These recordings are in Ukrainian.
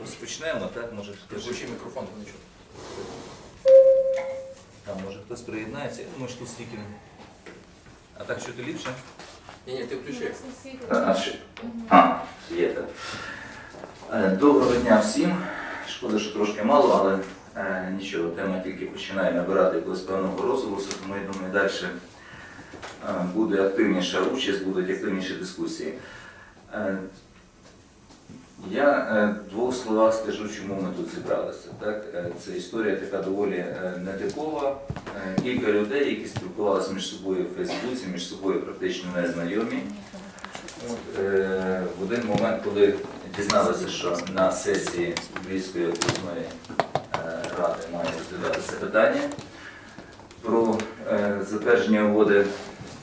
розпочнемо, так? Може хтось, Включи мікрофон, не чути. там, може хтось приєднається. Я думаю, що тут стільки. А так чути ліпше? Ні, ні, ти включи. А, що? а є так. Е, Доброго дня всім. Шкода, що трошки мало, але е, нічого, тема тільки починає набирати якогось певного розголосу, тому я думаю, далі е, буде активніша участь, будуть активніші дискусії. Е, я е, в двох словах скажу, чому ми тут зібралися. Так? Е, Це історія така доволі е, нетипова. Е, Кілька людей, які спілкувалися між собою в Фейсбуці, між собою практично не знайомі. Е, в один момент, коли дізналися, що на сесії Львівської обласної е, ради має розглядатися питання про е, затвердження угоди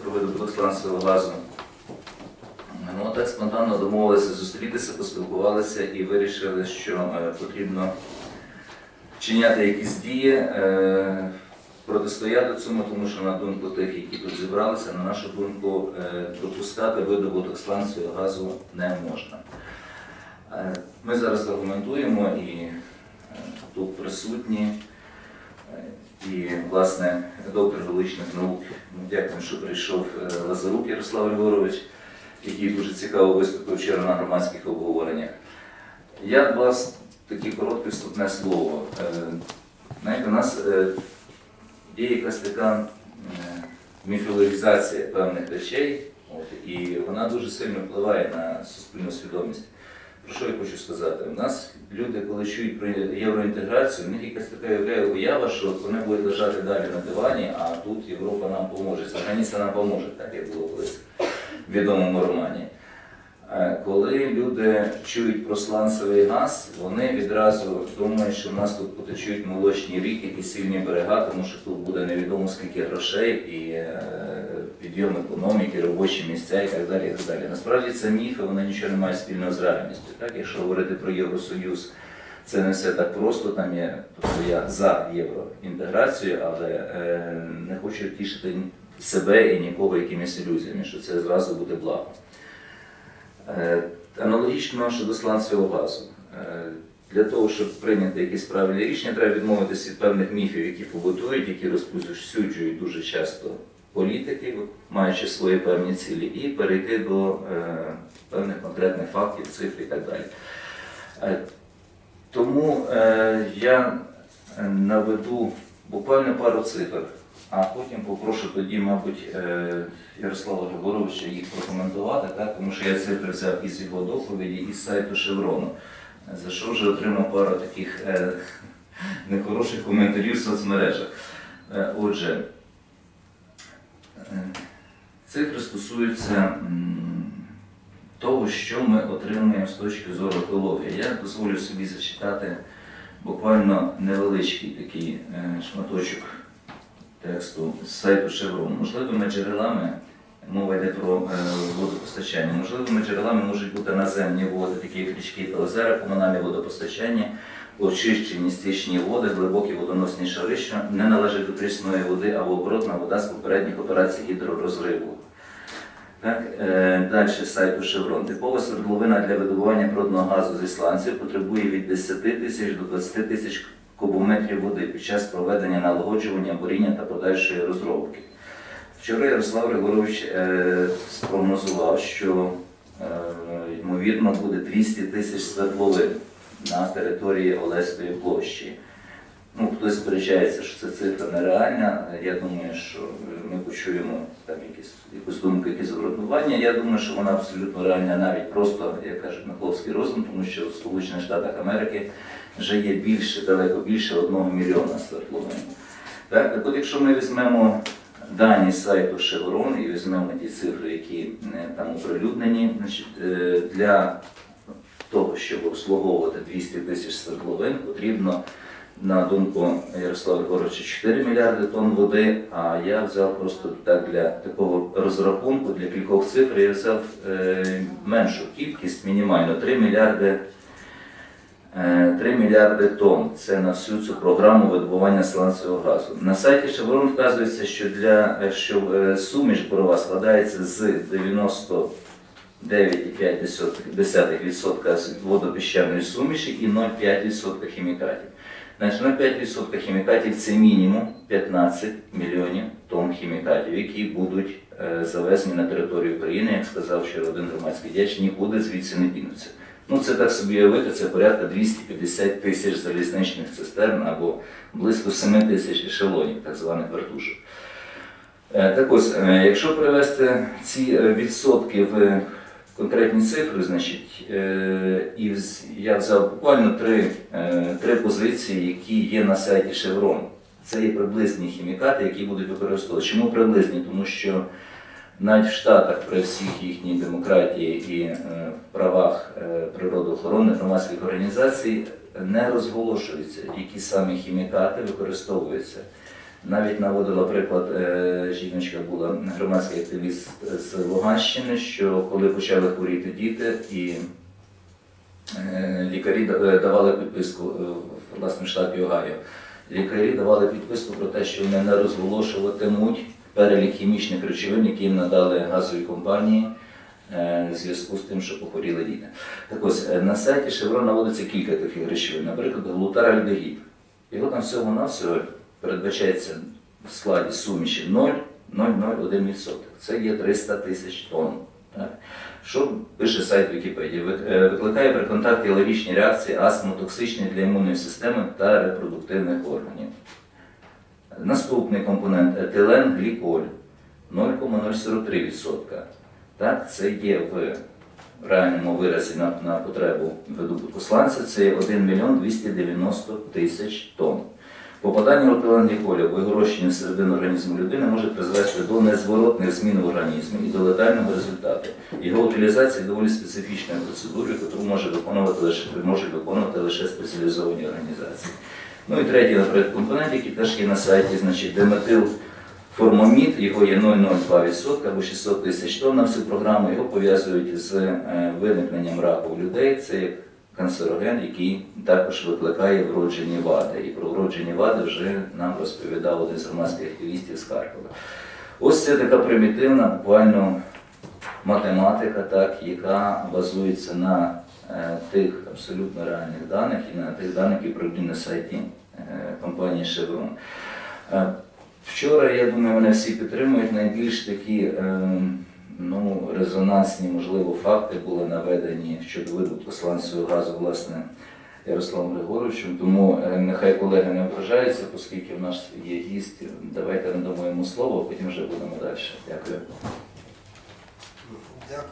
про видобуток сланцевого газу, ну так спонтанно домовилися зустрітися, поспілкувалися і вирішили, що е, потрібно вчиняти якісь дії. е, протистояти цьому, тому що на думку тих, які тут зібралися, на нашу думку, е, допускати видобуток сланцевого газу не можна. Е, Ми зараз аргументуємо і е, тут присутні, е, і, власне, доктор величних наук, дякуємо, що прийшов е, Лазарук Ярослав Григорович, який дуже цікаво виступив вчора на громадських обговореннях. Я до вас таке коротке вступне слово. Е, Знаєте, у нас е, є якась така міфологізація певних речей, от, і вона дуже сильно впливає на суспільну свідомість. Про що я хочу сказати? У нас люди, коли чують про євроінтеграцію, у них якась така уява, що вони будуть лежати далі на дивані, а тут Європа нам поможе. За границя нам поможе, так як було колись відомому романі. Е, Коли люди чують про сланцевий газ, вони відразу думають, що в нас тут потечуть молочні ріки і сильні берега, тому що тут буде невідомо скільки грошей і е, підйом економіки, робочі місця і так далі. І так далі. Насправді це міфи, вони нічого не мають спільного з реальністю. Так, якщо говорити про Євросоюз, це не все так просто. Там є тобто я за євроінтеграцію, але е, не хочу тішити себе і нікого якимись ілюзіями, що це зразу буде благо. Е, Аналогічно щодо сланцевого газу. Е, Для того, щоб прийняти якісь правильні рішення, треба відмовитися від певних міфів, які побутують, які розповсюджують дуже часто політики, маючи свої певні цілі, і перейти до е, певних конкретних фактів, цифр і так далі. Тому я наведу буквально пару цифр, а потім попрошу тоді, мабуть, е, Ярослава Григоровича їх прокоментувати, так? тому що я цифри взяв із його доповіді, із сайту Шеврону, за що вже отримав пару таких е, нехороших коментарів в соцмережах. Е, отже, е, цифри стосуються того, що ми отримуємо з точки зору екології. Я дозволю собі зачитати буквально невеличкий такий шматочок тексту з сайту Шеврон. Можливими джерелами, мова йде про е, водопостачання, можливими джерелами можуть бути наземні води, такі як річки та озера, комунальне водопостачання, очищені стічні води, глибокі водоносні шари, що не належать до прісної води або оборотна вода з попередніх операцій гідророзриву. Так, е, далі сайту Шеврон. Типова свердловина для видобування природного газу зі сланців потребує від 10 тисяч до 20 тисяч кубометрів води під час проведення налагоджування, буріння та подальшої розробки. Вчора Ярослав Григорович е, спрогнозував, що е, ймовірно буде 200 тисяч свердловин на території Олеської площі. Ну, хтось сперечається, що це цифра нереальна. Я думаю, що ми почуємо там якісь, якусь думку, якісь обґрунтування. Я думаю, що вона абсолютно реальна, навіть просто, як кажуть, на хлопський розум, тому що в Сполучених Штатах Америки вже є більше, далеко більше одного мільйона свердловин. Так, так от, якщо ми візьмемо дані сайту Chevron і візьмемо ті цифри, які е, там оприлюднені, е, для того, щоб обслуговувати 200 тисяч свердловин, потрібно, на думку Ярослава Григоровича, 4 мільярди тонн води, а я взяв просто так для такого розрахунку, для кількох цифр, я взяв е, меншу кількість, мінімально 3 мільярди. е, 3 мільярди тонн. Це на всю цю програму видобування сланцевого газу. На сайті Chevron вказується, що для е, що е, суміш борова складається з 90 9,5% з водопіщаної суміші і 0,5% хімікатів. Значить, 0,5% хімікатів це мінімум 15 мільйонів тонн хімікатів, які будуть е, завезені на територію України, як сказав вчора один громадський діяч, нікуди звідси не дінуться. Ну, це так собі уявити, це порядка 250 тисяч залізничних цистерн або близько 7 тисяч ешелонів, так званих вертушок. Е, Так ось, е, якщо привести ці відсотки в конкретні цифри, значить, е, і я взяв буквально три, е, три позиції, які є на сайті Chevron. Це є приблизні хімікати, які будуть використовувати. Чому приблизні? Тому що навіть в Штатах при всіх їхній демократії і е, правах природоохоронних громадських організацій не розголошується, які саме хімікати використовуються. Навіть наводила приклад, е, жіночка була громадський активіст з Луганщини, що коли почали хворіти діти і е, лікарі е, давали підписку власне в штаті Огайо. Лікарі давали підписку про те, що вони не розголошуватимуть перелік хімічних речовин, які їм надали газові компанії в зв'язку з тим, що похворіли діти. Так ось на сайті Chevron наводиться кілька таких речовин, наприклад, глутаральдегід. Його там всього-навсього передбачається в складі суміші 0,001%. Це є 300 тисяч тонн. Що пише сайт Вікіпедії? Е, Викликає при контакті алергічні реакції, астму, токсичні для імунної системи та репродуктивних органів. Наступний компонент етилен гліколь 0,043%. Так, це є в реальному виразі на, на потребу видобутку сланця, це є 1 мільйон 290 тисяч тонн. Попадання ротилангліколю або вигорощення всередину організму людини може призвести до незворотних змін в організмі і до летального результату. Його утилізація доволі специфічною процедурою, яку може виконувати лише, можуть виконувати лише спеціалізовані організації. Ну і третій, наприклад, компонент, який теж є на сайті, значить деметил формомід, його є 0,02% або 600 тисяч тонн на всю програму. Його пов'язують з е, виникненням раку у людей. Це як канцероген, який також викликає вроджені вади. І про вроджені вади вже нам розповідав один з громадських активістів з Харкова. Ось це така примітивна, буквально математика, так, яка базується на е, тих абсолютно реальних даних і на тих даних, які проведені на сайті е, компанії Chevron. Е, Вчора, я думаю, вони всі підтримують. Найбільш такі е, ну, резонансні, можливо, факти були наведені щодо видобутку сланцевого газу, власне, Ярославом Григоровичем. Тому е, нехай колеги не ображаються, оскільки в нас є гість. Давайте надамо йому слово, а потім вже будемо далі. Дякую. Дякую.